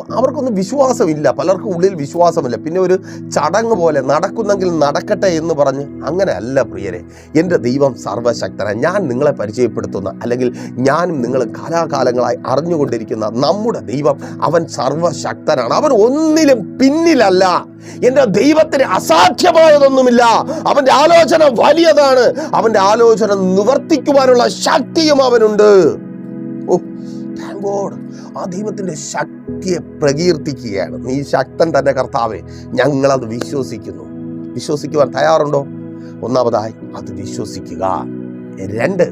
അവർക്കൊന്നും വിശ്വാസമില്ല. പലർക്കും ഉള്ളിൽ വിശ്വാസമില്ല. പിന്നെ ഒരു ചടങ്ങ് പോലെ നടക്കുന്നെങ്കിൽ നടക്കട്ടെ എന്ന് പറഞ്ഞ് അങ്ങനെ അല്ല പ്രിയരെ. എന്റെ ദൈവം സർവശക്തനാണ് ഞാൻ നിങ്ങളെ പരിചയപ്പെടുത്തുന്ന അല്ലെങ്കിൽ ഞാനും നിങ്ങൾ കാലാകാലങ്ങളായി അറിഞ്ഞുകൊണ്ടിരിക്കുന്ന നമ്മുടെ ദൈവം അവൻ സർവശക്തനാണ്. അവൻ ഒന്നിലും പിന്നിലല്ല. എന്റെ ദൈവത്തിന് അസാധ്യമായതൊന്നുമില്ല. അവന്റെ ആലോചന വലിയതാണ്. അവന്റെ ആലോചന നിവർത്തിക്കുവാനുള്ള ശക്തിയും അവനുണ്ട്. താങ്ക് ഗോഡ് ആ ദൈവത്തിന്റെ ശക്തിയെ പ്രകീർത്തിക്കുകയാണ്. നീ ശക്തൻ തന്നെ കർത്താവെ ഞങ്ങളത് വിശ്വസിക്കുന്നു. വിശ്വസിക്കുവാൻ തയ്യാറുണ്ടോ? ഒന്നാമതായി അത് വിശ്വസിക്കുക. രണ്ട്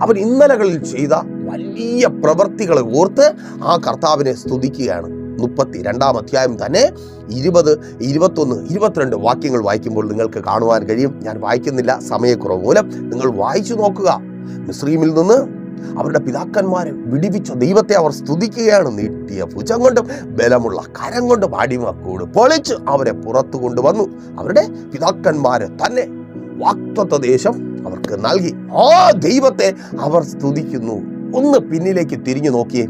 അവൻ ഇന്നലകളിൽ ചെയ്ത വലിയ പ്രവൃത്തികളെ ഓർത്ത് ആ കർത്താവിനെ സ്തുതിക്കുകയാണ്. മുപ്പത്തി രണ്ടാം അധ്യായം തന്നെ ഇരുപത് ഇരുപത്തൊന്ന് ഇരുപത്തിരണ്ട് വാക്യങ്ങൾ വായിക്കുമ്പോൾ നിങ്ങൾക്ക് കാണുവാൻ കഴിയും. ഞാൻ വായിക്കുന്നില്ല സമയക്കുറവ് മൂലം. നിങ്ങൾ വായിച്ചു നോക്കുക. മിസ്രീമിൽ നിന്ന് അവരുടെ പിതാക്കന്മാരെ വിടിവിച്ച ദൈവത്തെ അവർ സ്തുതിക്കുകയാണ്. നീട്ടിയ ഭുജം കൊണ്ടും ബലമുള്ള കരം കൊണ്ടും അടിമക്കൂട് പൊളിച്ച് അവരെ പുറത്തു കൊണ്ടുവന്നു. അവരുടെ പിതാക്കന്മാരെ തന്നെ വാക്തത്വ ദേശം അവർക്ക് നൽകി. ആ ദൈവത്തെ അവർ സ്തുതിക്കുന്നു. ഒന്ന് പിന്നിലേക്ക് തിരിഞ്ഞു നോക്കിയേ.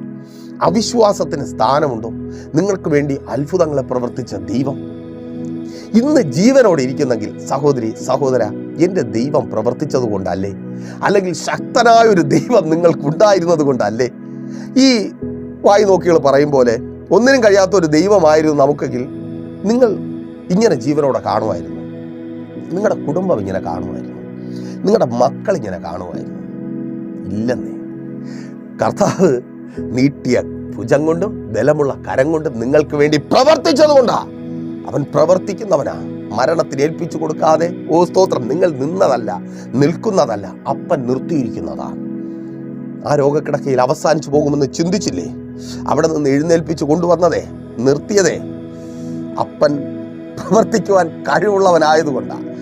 അവിശ്വാസത്തിന് സ്ഥാനമുണ്ടോ? നിങ്ങൾക്ക് വേണ്ടി അത്ഭുതങ്ങളെ പ്രവർത്തിച്ച ദൈവം ഇന്ന് ജീവനോടെ ഇരിക്കുന്നെങ്കിൽ സഹോദരി സഹോദര എന്റെ ദൈവം പ്രവർത്തിച്ചത് കൊണ്ടല്ലേ? അല്ലെങ്കിൽ ശക്തനായ ഒരു ദൈവം നിങ്ങൾക്കുണ്ടായിരുന്നത് കൊണ്ടല്ലേ? ഈ വായി നോക്കികൾ പറയും പോലെ ഒന്നിനും കഴിയാത്ത ഒരു ദൈവമായിരുന്നു നമുക്കെങ്കിൽ നിങ്ങൾ ഇങ്ങനെ ജീവനോടെ കാണുമായിരുന്നു. നിങ്ങളുടെ കുടുംബം ഇങ്ങനെ കാണുമായിരുന്നു. നിങ്ങളുടെ മക്കൾ ഇങ്ങനെ കാണുമായിരുന്നു. ഇല്ലെന്നേ. കർത്താവ് നീട്ടിയ ഭുജം കൊണ്ടും ബലമുള്ള കരം കൊണ്ടും നിങ്ങൾക്ക് വേണ്ടി പ്രവർത്തിച്ചത് കൊണ്ടാ. അവൻ പ്രവർത്തിക്കുന്നവനാ. മരണത്തിൽ ഏൽപ്പിച്ചു കൊടുക്കാതെ ഓ സ്തോത്രം നിങ്ങൾ നിന്നതല്ല നിൽക്കുന്നതല്ല അപ്പൻ നിർത്തിയിരിക്കുന്നതാണ് ആ രോഗക്കിടക്കയിൽ അവസാനിച്ചു പോകുമെന്ന് ചിന്തിച്ചില്ലേ? അവിടെ നിന്ന് എഴുന്നേൽപ്പിച്ചു കൊണ്ടുവന്നതേ നിർത്തിയതേ. അപ്പൻ പ്രവർത്തിക്കുവാൻ കഴിവുള്ളവനായതുകൊണ്ടാണ്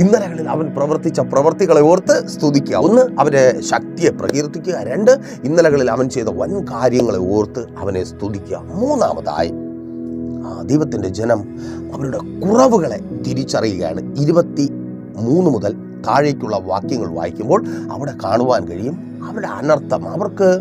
ഇന്നലകളിൽ അവൻ പ്രവർത്തിച്ച പ്രവർത്തികളെ ഓർത്ത് സ്തുതിക്കുക. ഒന്ന് അവരെ ശക്തിയെ പ്രകീർത്തിക്കുക. രണ്ട് ഇന്നലകളിൽ അവൻ ചെയ്ത വൻ കാര്യങ്ങളെ ഓർത്ത് അവനെ സ്തുതിക്കുക. മൂന്നാമതായി ദൈവത്തിന്റെ ജനം അവരുടെ കുറവുകളെ തിരിച്ചറിയുകയാണ്. ഇരുപത്തി മൂന്ന് മുതൽ താഴേക്കുള്ള വാക്യങ്ങൾ വായിക്കുമ്പോൾ അവിടെ കാണുവാൻ കഴിയും അവരുടെ അനർത്ഥം അവർക്ക്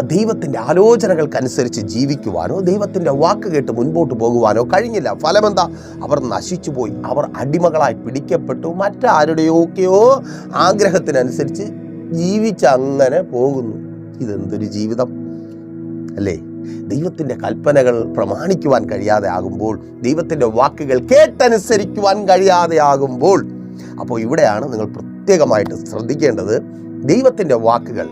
ദൈവത്തിന്റെ ആലോചനകൾക്കനുസരിച്ച് ജീവിക്കുവാനോ ദൈവത്തിന്റെ വാക്ക് കേട്ട് മുൻപോട്ട് പോകുവാനോ കഴിഞ്ഞില്ല. ഫലമെന്താ? അവർ നശിച്ചുപോയി. അവർ അടിമകളായി പിടിക്കപ്പെട്ടു. മറ്റാരുടെയൊക്കെയോ ആഗ്രഹത്തിനനുസരിച്ച് ജീവിച്ച് അങ്ങനെ പോകുന്നു. ഇതെന്തൊരു ജീവിതം? അല്ലേ? ദൈവത്തിന്റെ കൽപ്പനകൾ പ്രമാണിക്കുവാൻ കഴിയാതെ ആകുമ്പോൾ ദൈവത്തിന്റെ വാക്കുകൾ കേട്ടനുസരിക്കുവാൻ കഴിയാതെ ആകുമ്പോൾ അപ്പോൾ ഇവിടെയാണ് നിങ്ങൾ പ്രത്യേകമായിട്ട് ശ്രദ്ധിക്കേണ്ടത്. ദൈവത്തിന്റെ വാക്കുകൾ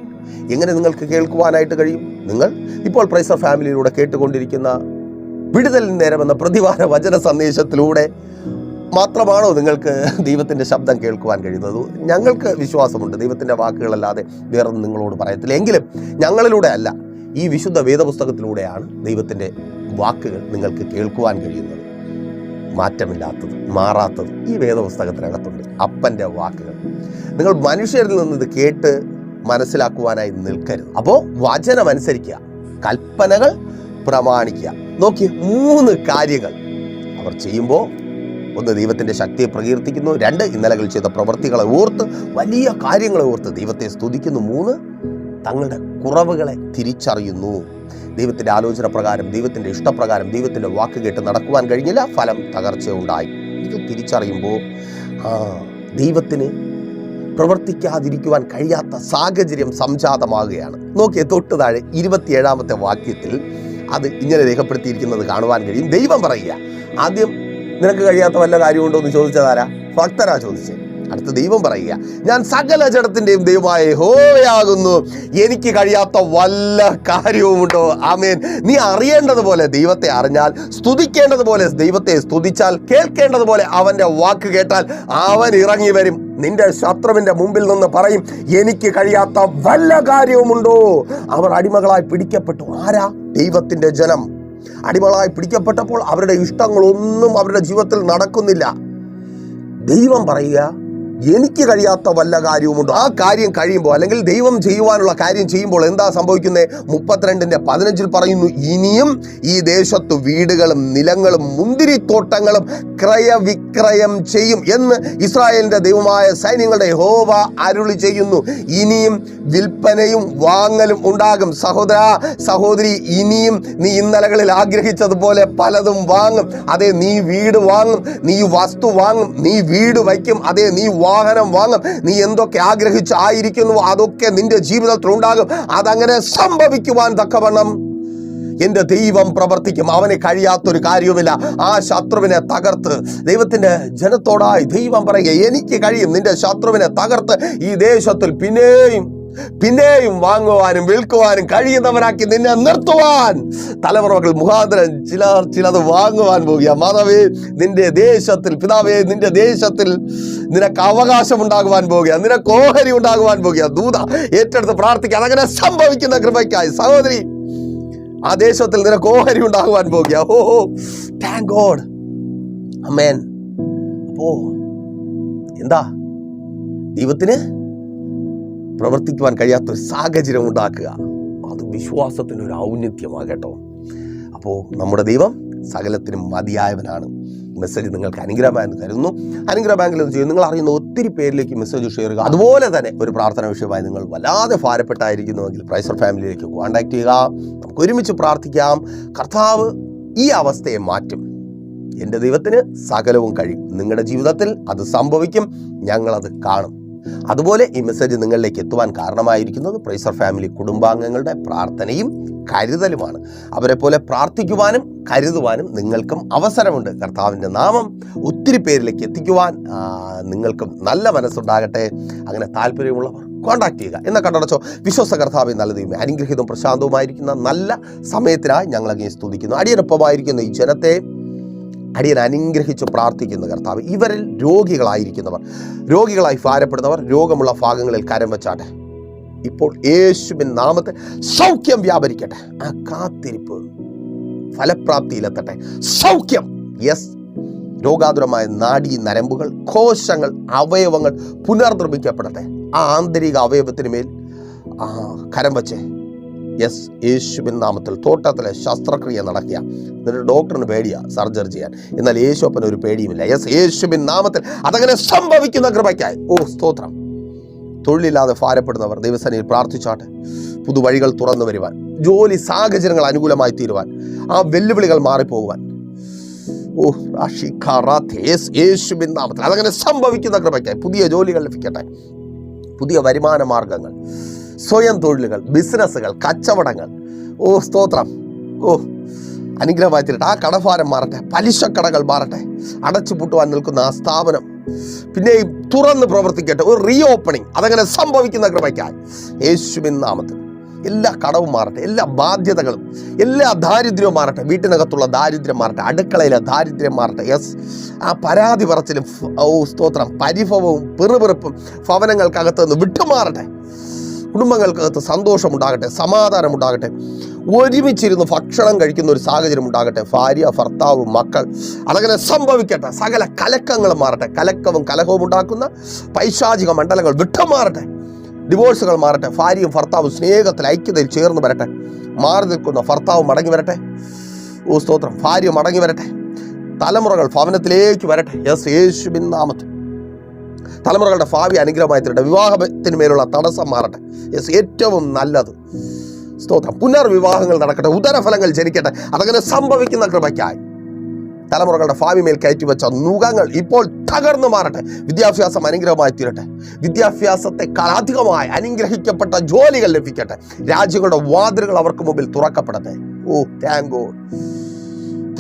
എങ്ങനെ നിങ്ങൾക്ക് കേൾക്കുവാനായിട്ട് കഴിയും? നിങ്ങൾ ഇപ്പോൾ പ്രൈസർ ഫാമിലിയിലൂടെ കേട്ടുകൊണ്ടിരിക്കുന്ന വിടുതൽ എന്ന പ്രതിവാര വചന സന്ദേശത്തിലൂടെ മാത്രമാണോ നിങ്ങൾക്ക് ദൈവത്തിന്റെ ശബ്ദം കേൾക്കുവാൻ കഴിയുന്നത്? ഞങ്ങൾക്ക് വിശ്വാസമുണ്ട് ദൈവത്തിന്റെ വാക്കുകളല്ലാതെ വേറൊന്നും നിങ്ങളോട് പറയത്തില്ല. എങ്കിലും ഞങ്ങളിലൂടെ അല്ല. ഈ വിശുദ്ധ വേദപുസ്തകത്തിലൂടെയാണ് ദൈവത്തിന്റെ വാക്കുകൾ നിങ്ങൾക്ക് കേൾക്കുവാൻ കഴിയുന്നത്. മാറ്റമില്ലാത്തത് മാറാത്തത് ഈ വേദപുസ്തകത്തിനകത്തുണ്ട്. അപ്പന്റെ വാക്കുകൾ. നിങ്ങൾ മനുഷ്യരിൽ നിന്ന് ഇത് കേട്ട് മനസ്സിലാക്കുവാനായി നിൽക്കരുത്. അപ്പോൾ വചനം അനുസരിക്കുക കൽപ്പനകൾ പ്രമാണിക്കുക. നോക്കി മൂന്ന് കാര്യങ്ങൾ അവർ ചെയ്യുമ്പോൾ ഒന്ന് ദൈവത്തിന്റെ ശക്തിയെ പ്രകീർത്തിക്കുന്നു രണ്ട് ഇന്നലകൾ ചെയ്ത പ്രവൃത്തികളെ ഓർത്ത് വലിയ കാര്യങ്ങളെ ഓർത്ത് ദൈവത്തെ സ്തുതിക്കുന്നു മൂന്ന് തങ്ങളുടെ കുറവുകളെ തിരിച്ചറിയുന്നു. ദൈവത്തിന്റെ ആലോചന പ്രകാരം ദൈവത്തിന്റെ ഇഷ്ടപ്രകാരം ദൈവത്തിന്റെ വാക്ക് കേട്ട് നടക്കുവാൻ കഴിഞ്ഞില്ല. ഫലം തകർച്ച ഉണ്ടായി ഇത് തിരിച്ചറിയുമ്പോൾ ദൈവത്തിന് പ്രവർത്തിക്കാതിരിക്കുവാൻ കഴിയാത്ത സാഹചര്യം സംജാതമാകുകയാണ്. നോക്കിയേ തൊട്ട് താഴെ ഇരുപത്തിയേഴാമത്തെ വാക്യത്തിൽ അത് ഇങ്ങനെ രേഖപ്പെടുത്തിയിരിക്കുന്നത് കാണുവാൻ കഴിയും. ദൈവം പറയുക ആദ്യം നിനക്ക് കഴിയാത്ത വല്ല കാര്യമുണ്ടോ? എന്ന് ചോദിച്ചതാരാ? ഭക്തരാ ചോദിച്ചത്. അടുത്ത ദൈവം പറയുക ഞാൻ സകല ജഡത്തിന്റെയും ദൈവമായ ഹോയാകുന്നു എനിക്ക് കഴിയാത്ത വല്ല കാര്യവുമുണ്ടോ? ആമേൻ. നീ അറിയേണ്ടതുപോലെ ദൈവത്തെ അറിഞ്ഞാൽ സ്തുതിക്കേണ്ടതുപോലെ ദൈവത്തെ സ്തുതിച്ചാൽ കേൾക്കേണ്ടതുപോലെ അവന്റെ വാക്ക് കേട്ടാൽ അവൻ ഇറങ്ങി വരും. നിന്റെ ശത്രുവിന്റെ മുമ്പിൽ നിന്ന് പറയും എനിക്ക് കഴിയാത്ത വല്ല കാര്യവുമുണ്ടോ? അവർ അടിമകളായി പിടിക്കപ്പെട്ടു. ആരാ? ദൈവത്തിന്റെ ജനം. അടിമകളായി പിടിക്കപ്പെട്ടപ്പോൾ അവരുടെ ഇഷ്ടങ്ങളൊന്നും അവരുടെ ജീവിതത്തിൽ നടക്കുന്നില്ല. ദൈവം പറയുക എനിക്ക് കഴിയാത്ത വല്ല കാര്യവുമുണ്ടോ? ആ കാര്യം കഴിയുമ്പോൾ അല്ലെങ്കിൽ ദൈവം ചെയ്യുവാനുള്ള കാര്യം ചെയ്യുമ്പോൾ എന്താ സംഭവിക്കുന്നത് മുപ്പത്തിരണ്ടിന്റെ പതിനഞ്ചിൽ പറയുന്നു ഇനിയും ഈ ദേശത്ത് വീടുകളും നിലങ്ങളും മുന്തിരിത്തോട്ടങ്ങളും ക്രയവിക്രയം ചെയ്യും എന്ന് ഇസ്രായേലിന്റെ ദൈവമായ സൈന്യങ്ങളുടെ ഹോവ അരുളി ചെയ്യുന്നു. ഇനിയും വിൽപ്പനയും വാങ്ങലും ഉണ്ടാകും. സഹോദര സഹോദരി ഇനിയും നീ ഇന്നലകളിൽ ആഗ്രഹിച്ചതുപോലെ പലതും വാങ്ങും. അതെ നീ വീട് വാങ്ങും നീ വസ്തു വാങ്ങും നീ വീട് വയ്ക്കും. അതെ നീ വാഹനം വാങ്ങും. നീ എന്തൊക്കെ ആഗ്രഹിച്ചായിരിക്കുന്നു അതൊക്കെ നിന്റെ ജീവിതത്തിൽ ഉണ്ടാകും. അതങ്ങനെ സംഭവിക്കുവാൻ തക്കവണ്ണം എന്റെ ദൈവം പ്രവർത്തിക്കും. അവന് കഴിയാത്തൊരു കാര്യവുമില്ല. ആ ശത്രുവിനെ തകർത്ത് ദൈവത്തിന്റെ ജനത്തോടായി ദൈവം പറയുക എനിക്ക് കഴിയും. നിന്റെ ശത്രുവിനെ തകർത്ത് ഈ ദേശത്തിൽ പിന്നെയും പിന്നെയും വാങ്ങുവാനും വിൽക്കുവാനും കഴിയുന്നവനാക്കി നിന്നെ നിർത്തുവാൻ. തലമുറകൾ മുഖാന്തരം ചിലർ ചിലത് വാങ്ങുവാൻ പോകുക. മാതാവേ നിന്റെ ദേശത്തിൽ പിതാവേ നിന്റെ ദേശത്തിൽ നിനക്ക് അവകാശം ഉണ്ടാകുവാൻ പോകുക. നിനക്ക് ഓഹരി ഉണ്ടാകുവാൻ പോകുക. ദൂത ഏറ്റെടുത്ത് പ്രാർത്ഥിക്കുക അതങ്ങനെ സംഭവിക്കുന്ന കൃപയ്ക്കായി. സഹോദരി ആ ദേശത്തിൽ നിനക്ക് ഓഹരി ഉണ്ടാകുവാൻ പോകുക. ഓ താങ്ക് ഗോഡ് അമേൻ അപ്പോ എന്താ? ദൈവത്തിന് പ്രവർത്തിക്കുവാൻ കഴിയാത്തൊരു സാഹചര്യം ഉണ്ടാക്കുക. അത് വിശ്വാസത്തിനൊരു ഒരു ഔന്നത്യമാകട്ടോ അപ്പോൾ നമ്മുടെ ദൈവം സകലത്തിനും മതിയായവനാണ്. മെസ്സേജ് നിങ്ങൾക്ക് അനുഗ്രഹമായെന്ന് കരുതുന്നു. അനുഗ്രഹ ബാങ്കിൽ ഒന്ന് ചെയ്യും നിങ്ങൾ അറിയുന്ന ഒത്തിരി പേരിലേക്ക് മെസ്സേജ് ഷെയർ ചെയ്യുക. അതുപോലെ തന്നെ ഒരു പ്രാർത്ഥന വിഷയമായി നിങ്ങൾ വല്ലാതെ ഭാരപ്പെട്ടായിരിക്കുന്നുവെങ്കിൽ പ്രൈസർ ഫാമിലിയിലേക്ക് കോൺടാക്ട് ചെയ്യുക. നമുക്ക് ഒരുമിച്ച് പ്രാർത്ഥിക്കാം. കർത്താവ് ഈ അവസ്ഥയെ മാറ്റും. എന്റെ ദൈവത്തിന് സകലവും കഴിയും. നിങ്ങളുടെ ജീവിതത്തിൽ അത് സംഭവിക്കും. ഞങ്ങളത് കാണും. അതുപോലെ ഈ മെസ്സേജ് നിങ്ങളിലേക്ക് എത്തുവാൻ കാരണമായിരിക്കുന്നത് പ്രൈസർ ഫാമിലി കുടുംബാംഗങ്ങളുടെ പ്രാർത്ഥനയും കരുതലുമാണ്. അവരെ പോലെ പ്രാർത്ഥിക്കുവാനും കരുതുവാനും നിങ്ങൾക്കും അവസരമുണ്ട്. കർത്താവിന്റെ നാമം ഒത്തിരി പേരിലേക്ക് എത്തിക്കുവാൻ നിങ്ങൾക്കും നല്ല മനസ്സുണ്ടാകട്ടെ. അങ്ങനെ താല്പര്യമുള്ളവർ കോൺടാക്ട് ചെയ്യുക. എന്ന കണ്ടടച്ചോ വിശ്വാസ കർത്താവ് നല്ല ദൈവമേ അനുഗ്രഹീതവും പ്രശാന്തവുമായിരിക്കുന്ന നല്ല സമയത്തിനായി ഞങ്ങളങ്ങനെ സ്തുതിക്കുന്നു. അടിയനൊപ്പമായിരിക്കുന്ന ഈ ജനത്തെ അടിയൻ അനുഗ്രഹിച്ച് പ്രാർത്ഥിക്കുന്ന കർത്താവ്. ഇവരിൽ രോഗികളായിരിക്കുന്നവർ രോഗികളായി ഭാരപ്പെടുന്നവർ രോഗമുള്ള ഭാഗങ്ങളിൽ കരം വെച്ചാട്ടെ. ഇപ്പോൾ യേശുവിൻ നാമത്തെ സൗഖ്യം വ്യാപരിക്കട്ടെ. ആ കാത്തിരിപ്പ് ഫലപ്രാപ്തിയിലെത്തട്ടെ. സൗഖ്യം. യെസ് രോഗാതുരമായ നാഡീ നരമ്പുകൾ കോശങ്ങൾ അവയവങ്ങൾ പുനർനിർമ്മിക്കപ്പെടട്ടെ. ആ ആന്തരിക അവയവത്തിന് മേൽ കരം വച്ചേ. യെസ് യേശുവിൻ നാമത്തിൽ തോട്ടത്തിലെ ശസ്ത്രക്രിയ നടക്കുക. എന്നിട്ട് ഡോക്ടറിന് പേടിയാ സർജറി ചെയ്യാൻ. എന്നാൽ യേശു അപ്പൻ ഒരു പേടിയുമില്ല. യെസ് യേശുവിൻ നാമത്തിൽ അതങ്ങനെ സംഭവിക്കുന്ന കൃപയ്ക്കായി. ഓ സ്തോത്രം. തൊഴിലില്ലാതെ ഭാരപ്പെടുന്നവർ ദൈവസനയിൽ പ്രാർത്ഥിച്ചാട്ടെ. പുതുവഴികൾ തുറന്നു വരുവാൻ ജോലി സാഹചര്യങ്ങൾ അനുകൂലമായി തീരുവാൻ ആ വെല്ലുവിളികൾ മാറിപ്പോകുവാൻ. ഓ നാമത്തിൽ അതങ്ങനെ സംഭവിക്കുന്ന കൃപയ്ക്കായി. പുതിയ ജോലികൾ ലഭിക്കട്ടെ. പുതിയ വരുമാന മാർഗങ്ങൾ. സ്വയം തൊഴിലുകൾ ബിസിനസ്സുകൾ കച്ചവടങ്ങൾ. ഓ സ്തോത്രം. ഓ അനുഗ്രഹമായി തീരട്ടെ ആ കടഭാരം മാറട്ടെ. പലിശക്കടകൾ മാറട്ടെ. അടച്ചു പൂട്ടുവാൻ നിൽക്കുന്ന ആ സ്ഥാപനം. പിന്നെ തുറന്ന് പ്രവർത്തിക്കട്ടെ. ഒരു റീ ഓപ്പണിങ് അതങ്ങനെ സംഭവിക്കുന്ന കൃപയ്ക്കായി. യേശുവിൻ നാമത്തിൽ. എല്ലാ കടവും മാറട്ടെ. എല്ലാ ബാധ്യതകളും എല്ലാ ദാരിദ്ര്യവും മാറട്ടെ. വീട്ടിനകത്തുള്ള ദാരിദ്ര്യം മാറട്ടെ. അടുക്കളയിലെ ദാരിദ്ര്യം മാറട്ടെ. യെസ് ആ പരാതി പറച്ചിലും ഓ സ്തോത്രം. പരിഭവവും പിറുപിറുപ്പും ഭവനങ്ങൾക്കകത്ത് നിന്ന് വിട്ടുമാറട്ടെ. കുടുംബങ്ങൾക്കകത്ത് സന്തോഷമുണ്ടാകട്ടെ സമാധാനമുണ്ടാകട്ടെ ഒരുമിച്ചിരുന്ന് ഭക്ഷണം കഴിക്കുന്ന ഒരു സാഹചര്യം ഉണ്ടാകട്ടെ. ഭാര്യ ഭർത്താവ് മക്കൾ അതങ്ങനെ സംഭവിക്കട്ടെ. സകല കലക്കങ്ങളും മാറട്ടെ. കലക്കവും കലഹവും ഉണ്ടാക്കുന്ന പൈശാചിക മണ്ഡലങ്ങൾ വിട്ടുമാറട്ടെ. ഡിവോഴ്സുകൾ മാറട്ടെ. ഭാര്യയും ഭർത്താവും സ്നേഹത്തിൽ ഐക്യതയിൽ ചേർന്ന് വരട്ടെ. മാറി നിൽക്കുന്ന ഭർത്താവ് മടങ്ങി വരട്ടെ. ഓ സ്തോത്രം. ഭാര്യ മടങ്ങി വരട്ടെ. തലമുറകൾ ഭവനത്തിലേക്ക് വരട്ടെ. യേശുബിൻ നാമത്തിൽ. തലമുറകളുടെ ഭാവി അനുഗ്രഹമായി തീരട്ടെ വിവാഹത്തിന് മേലുള്ള തടസ്സം മാറട്ടെ. യെസ് ഏറ്റവും നല്ലത്. സ്തോത്രം. പുനർവിവാഹങ്ങൾ നടക്കട്ടെ. ഉദരഫലങ്ങൾ ജനിക്കട്ടെ. അതങ്ങനെ സംഭവിക്കുന്ന കൃപയ്ക്കായി. തലമുറകളുടെ ഭാവി മേൽ കയറ്റിവെച്ച നുഖങ്ങൾ ഇപ്പോൾ തകർന്നു മാറട്ടെ. വിദ്യാഭ്യാസം അനുഗ്രഹമായി തീരട്ടെ വിദ്യാഭ്യാസത്തെക്കാൾ അധികമായി അനുഗ്രഹിക്കപ്പെട്ട ജോലികൾ ലഭിക്കട്ടെ. രാജ്യങ്ങളുടെ വാതിലുകൾ അവർക്ക് മുമ്പിൽ തുറക്കപ്പെടട്ടെ. ഓ താങ്ക്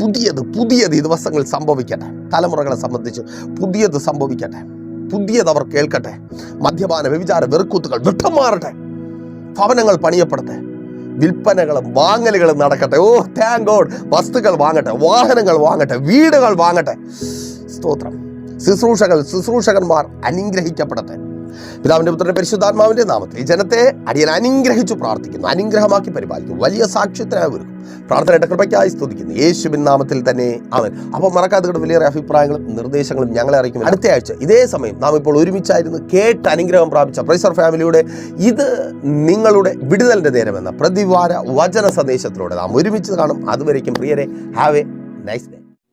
പുതിയത് പുതിയത് ഈ ദിവസങ്ങൾ സംഭവിക്കട്ടെ. തലമുറകളെ സംബന്ധിച്ച് പുതിയത് സംഭവിക്കട്ടെ. പുതിയത് അവർ കേൾക്കട്ടെ. മദ്യപാന വ്യഭിചാര വെറുക്കൂത്തുകൾ വിട്ടം മാറട്ടെ ഭവനങ്ങൾ പണിയപ്പെടട്ടെ. വിൽപ്പനകളും വാങ്ങലുകളും നടക്കട്ടെ. ഓ താങ്ക് ഗോഡ് വസ്തുക്കൾ വാങ്ങട്ടെ. വാഹനങ്ങൾ വാങ്ങട്ടെ. വീടുകൾ വാങ്ങട്ടെ. സ്തോത്രം. ശുശ്രൂഷകൾ ശുശ്രൂഷകന്മാർ അനുഗ്രഹിക്കപ്പെടട്ടെ. പിതാവിന്റെ പുത്രന്റെ പരിശുദ്ധാത്മാവിന്റെ നാമത്തിൽ ഈ ജനത്തെ അടിയൻ അനുഗ്രഹിച്ചു പ്രാർത്ഥിക്കുന്നു അനുഗ്രഹമാക്കി പരിപാലിക്കുന്നു വലിയ സാക്ഷ്യത്തിനായി ഒരുക്കും. പ്രാർത്ഥനയുടെ കൃപയ്ക്കായി സ്തുതിക്കുന്നു യേശുബിൻ നാമത്തിൽ തന്നെ അവൻ അപ്പോൾ മറക്കാതെ കിട്ടും വലിയ അഭിപ്രായങ്ങളും നിർദ്ദേശങ്ങളും ഞങ്ങളെ അറിയിക്കും. അടുത്ത ആഴ്ച ഇതേ സമയം നാം ഇപ്പോൾ ഒരുമിച്ചായിരുന്നു കേട്ട് അനുഗ്രഹം പ്രാപിച്ച പ്രൈസർ ഫാമിലിയുടെ ഇത് നിങ്ങളുടെ വിടുതലിന്റെ നേരമെന്ന പ്രതിവാര വചന സന്ദേശത്തിലൂടെ നാം ഒരുമിച്ച് കാണും. അതുവരേക്കും പ്രിയരെ have a nice day